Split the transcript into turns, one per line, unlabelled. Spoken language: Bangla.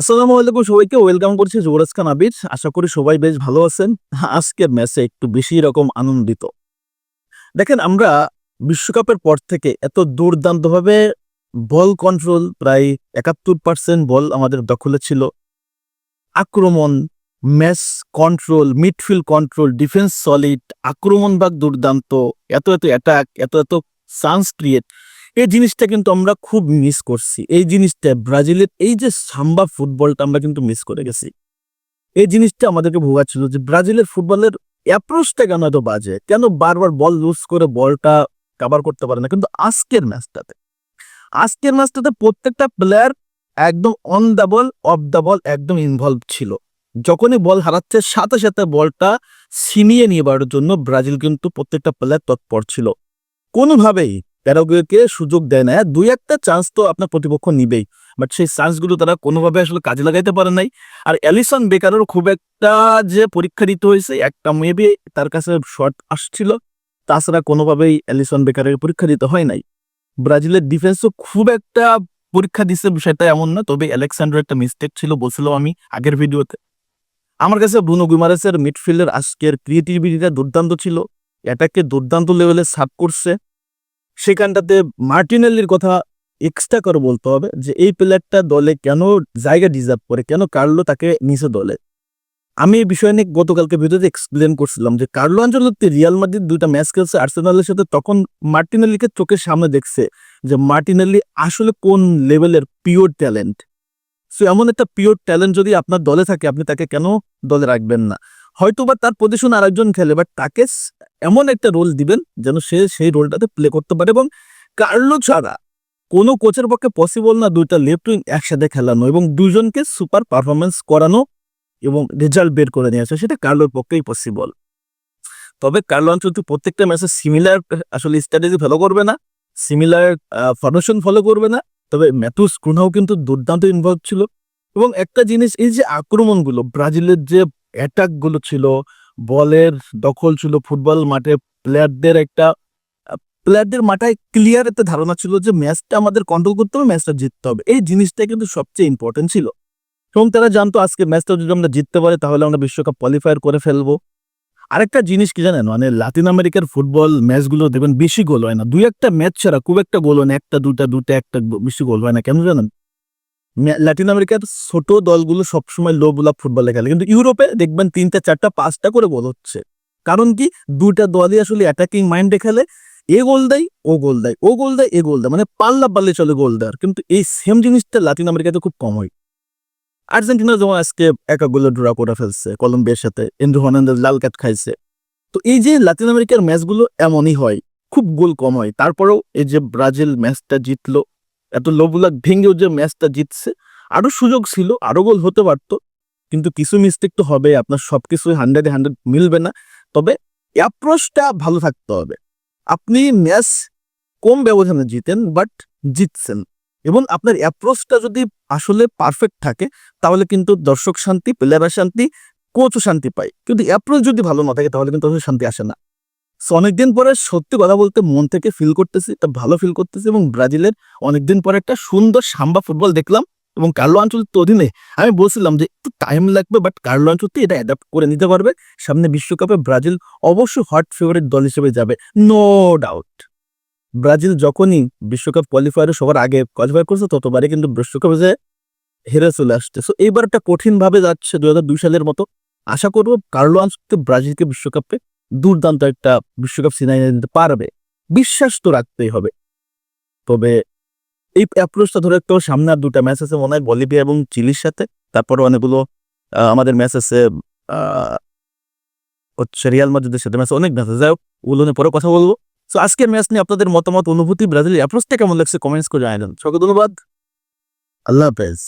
আসসালামু আলাইকুম সবাইকে, ওয়েলকাম করছি যুবরাজ খান আবির। আশা করি সবাই বেশ ভালো আছেন। আজকের ম্যাচে একটু বেশি রকম আনন্দিত। দেখেন, আমরা বিশ্বকাপের পর থেকে এত দুর্দান্তভাবে বল কন্ট্রোল প্রায় একাত্তর পার্সেন্ট বল আমাদের দখলে ছিল। আক্রমণ match control midfield control defence solid আক্রমণ ভাগ দুর্দান্ত, এত এত অ্যাটাক এত এত চান্স ক্রিয়েট এই জিনিসটা কিন্তু আমরা খুব মিস করছি। এই জিনিসটা ব্রাজিলের এই যে সাম্বা ফুটবলটা আমরা কিন্তু মিস করে গেছি। এই জিনিসটা আমাদেরকে ভোগাচ্ছিল যে ব্রাজিলের ফুটবলের অ্যাপ্রোচটা কেন এত বাজে? কেন বারবার বল লুজ করে বলটা কাভার করতে পারে না? কিন্তু আজকের ম্যাচটাতে আজকের ম্যাচটাতে প্রত্যেকটা প্লেয়ার একদম on the ball off the ball একদম ইনভলভ ছিল। যখনই বল হারাচ্ছে, সাথে সাথে বলটা ছিনিয়ে নিবার জন্য ব্রাজিল কিন্তু প্রত্যেকটা প্লেয়ার তৎপর ছিল। কোনোভাবেই প্যারাগুয়েকে সুযোগ দেয় না। দুই একটা চান্স তো আপনার প্রতিপক্ষ নিবেই। বাট সেই চান্সগুলো তারা কোনোভাবে আসলে কাজে লাগাইতে পারে নাই। আর অ্যালিসন বেকারের খুব একটা যে পরীক্ষা দিতে হয়েছে, একটা মেবি তার কাছে শর্ট আসছিল। তাছাড়া কোনোভাবেই অ্যালিসন বেকারের পরীক্ষা দিতে হয় নাই। ব্রাজিলের ডিফেন্সও খুব একটা পরীক্ষা দিচ্ছে বিষয়টা এমন না। তবে অ্যালেক্সান্ডার একটা মিস্টেক ছিল বলছিলাম আমি আগের ভিডিওতে। আমার কাছে ব্রুনো গুইমারেসের মিডফিল্ডের আজকের ক্রিয়েটিভিটিটা দুর্দান্ত ছিল। এটাকে দুর্দান্ত লেভেলে সাপ করছে। সেখানটাতে মার্টিনেলির কথা এক্সট্রা করে বলতে হবে যে, এই প্লেয়ারটা দলে কেন জায়গা ডিজার্ভ করে, কেন কার্লো তাকে নিচে দলে? আমি এই বিষয় নিয়ে গতকালকে ভিডিওতে এক্সপ্লেন করছিলাম যে, কার্লো আঞ্চলতে রিয়াল মাদ্রিদ দুইটা ম্যাচ খেলছে, আর্সেনালের সাথে তখন মার্টিনেলিকে চোখের সামনে দেখছে যে, মার্টিনেলি আসলে কোন লেভেলের পিওর ট্যালেন্ট সো এমন একটা পিওর ট্যালেন্ট যদি আপনার দলে থাকে, আপনি তাকে কেন দলে রাখবেন না? হয়তো বা তার পজিশন আরেকজন খেলে বাট তাকে এমন একটা রোল দিবেন যেন সে সেই রোলটাতে প্লে করতে পারে এবং কার্লো ছাড়া কোনো কোচের পক্ষে পসিবল না দুইটা লেফট উইং একসাথে খেলানো এবং দুজনকে সুপার পারফরমেন্স করানো এবং রেজাল্ট বের করে নিয়ে আসা সেটা কার্লোর পক্ষেই পসিবল তবে কার্লো আঞ্চলটি প্রত্যেকটা ম্যাচে সিমিলার আসলে স্ট্র্যাটেজি ফলো করবে না সিমিলার ফরমেশন ফলো করবে না, তবে ম্যাথুস ক্রুনাও কিন্তু দুর্দান্ত ইনভলভ ছিল এবং একটা জিনিস, এই যে আক্রমণগুলো, ব্রাজিলের যে অ্যাটাকগুলো ছিল, বলের দখল ছিল ফুটবল মাঠে প্লেয়ারদের একটা প্লেয়ারদের মাথায় ক্লিয়ার একটা ধারণা ছিল যে ম্যাচটা আমাদের কন্ট্রোল করতে হবে ম্যাচটা জিততে হবে। এই জিনিসটা কিন্তু সবচেয়ে ইম্পর্টেন্ট ছিল। এবং তারা জানতো আজকে ম্যাচটা যদি আমরা জিততে পারি, তাহলে আমরা বিশ্বকাপ কোয়ালিফায়ার করে ফেলব। আরেকটা জিনিস কি জানেন? মানে লাতিন আমেরিকার ফুটবল ম্যাচগুলো দেখবেন বেশি গোল হয় না। দুই একটা ম্যাচ ছাড়া খুব একটা গোল হয় না। একটা দুটা দুটা একটা বেশি গোল হয় না। কেন জানেন? লাতিন আমেরিকার ছোট দলগুলো সবসময় লো বুলা ফুটবলে খেলে। কিন্তু ইউরোপে দেখবেন তিনটা, চারটা, পাঁচটা করে গোল হচ্ছে। কারণ কি? দুইটা দলই আসলে অ্যাটাকিং মাইন্ডে খেলে। এ গোল দেয়, ও গোল দেয়, ও গোল দেয়, এ গোল দেয়। মানে পাল্লা পাল্লে চলে গোল দেওয়ার। কিন্তু এই সেম জিনিসটা লাতিন আমেরিকাতে খুব কম হয়। আর্জেন্টিনা যেমন আজকে একা গোলে ড্র করে ফেলছে, কলম্বিয়ার সাথে। এন্ড্রু হর্নান্দেজ লাল কার্ড খাইছে। তো এই যে লাতিন আমেরিকার ম্যাচগুলো এমনই হয়, খুব গোল কম হয়। তারপরেও এই যে ব্রাজিল ম্যাচটা জিতলো এত লোবুলাক ভেঙেও যে ম্যাচটা জিতছে। আরও সুযোগ ছিল, আরও গোল হতে পারতো। কিন্তু কিছু মিস্টেক তো হবে আপনার সবকিছুই হান্ড্রেডে হান্ড্রেড মিলবে না। তবে অ্যাপ্রোচটা ভালো থাকতে হবে। আপনি ম্যাচ কম ব্যবধানে জিতেন বাট জিতছেন। এবং আপনার অ্যাপ্রোচটা যদি আসলে পারফেক্ট থাকে, তাহলে কিন্তু দর্শক শান্তি প্লেয়াররা শান্তি কোচও শান্তি পায়। কিন্তু অ্যাপ্রোচ যদি ভালো না থাকে, তাহলে কিন্তু শান্তি আসে না। সো অনেকদিন পরে সত্যি কথা বলতে মন থেকে ফিল করতেছি এটা ভালো ফিল করতেছি এবং ব্রাজিলের অনেকদিন পরে একটা সুন্দর সাম্বা ফুটবল দেখলাম এবং কার্লো আঞ্চলিক অধীনে আমি বলছিলাম যে একটু টাইম লাগবে বাট কার্লো আঞ্চলতে এটা অ্যাডাপ্ট করে নিতে পারবে। সামনে বিশ্বকাপে ব্রাজিল অবশ্যই হট ফেভারিট দল হিসেবে যাবে নো ডাউট ব্রাজিল যখনই বিশ্বকাপ কোয়ালিফায়ারে সবার আগে কোয়ালিফাই করছে, ততবারই কিন্তু বিশ্বকাপে যে হেরে চলে আসছে। সো এইবার একটা কঠিন ভাবে যাচ্ছে দুই হাজার দুই সালের মতো। আশা করব কার্লো আঞ্চলতে ব্রাজিলকে বিশ্বকাপে দুর্দান্ত একটা বিশ্বকাপ সিনাই দিতে পারবে। বিশ্বাস তো রাখতেই হবে। তবে এই অ্যাপ্রোচটা ধরে তো সামনে আর দুটা ম্যাচ আছে মনে হয়, বলিভিয়া এবং চিলির সাথে। তারপরে অনেকগুলো আমাদের ম্যাচ আছে হচ্ছে রিয়াল মাদ্রিদের সাথে ম্যাচ অনেক ম্যাচ আছে। যাই হোক ওগুলো পরে কথা বলব। তো আজকের ম্যাচ নিয়ে আপনাদের মতামত, অনুভূতি, ব্রাজিলের অ্যাপ্রোচটা কেমন লাগছে? কমেন্টস করে জানাবেন সকল ধন্যবাদ। আল্লাহ হাফেজ।